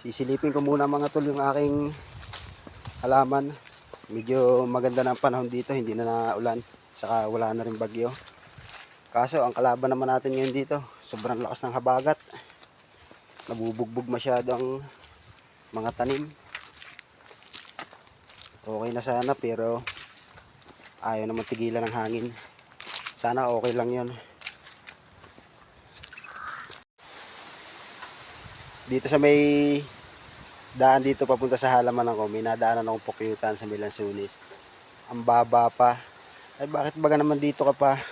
Sisilipin ko muna mga tol yung aking halaman. Medyo maganda ang panahon dito, hindi na naulan. Saka wala na rin bagyo. Kaso ang kalaban naman natin ngayon dito, sobrang lakas ng habagat. Nabubugbog masyado ang mga tanim. Okay na sana pero ayaw naman tigilan ng hangin. Sana okay lang yon. Dito sa may daan dito papunta sa halaman ko, may nadaanan akong pukyutan sa Milansunis. Ang baba pa. Ay bakit baga naman dito ka pa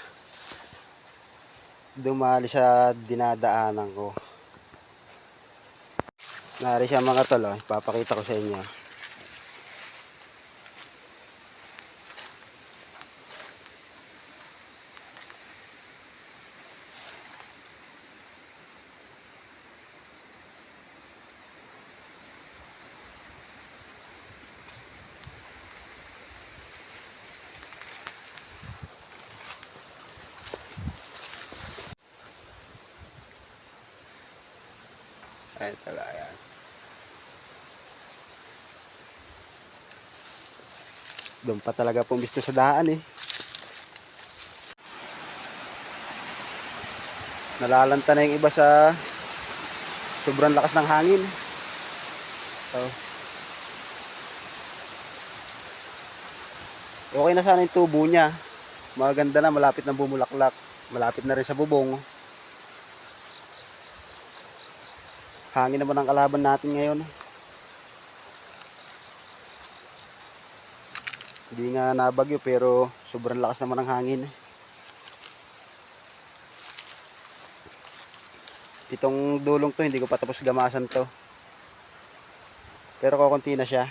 dumali sa dinadaanan ko. Nari siya mga tol, oh. Ipapakita ko sa inyo. Ayan pala, ayan. Doon pa talaga pumisto sa daan eh. Nalalanta na yung iba sa sobrang lakas ng hangin. So, okay na sana yung tubo niya. Maganda na, malapit na bumulaklak. Malapit na rin sa bubong. Hangin naman ang kalaban natin ngayon. Hindi nga nabagyo pero sobrang lakas naman ng hangin. Itong dulong to hindi ko pa tapos gamasan to. Pero kukunti na siya.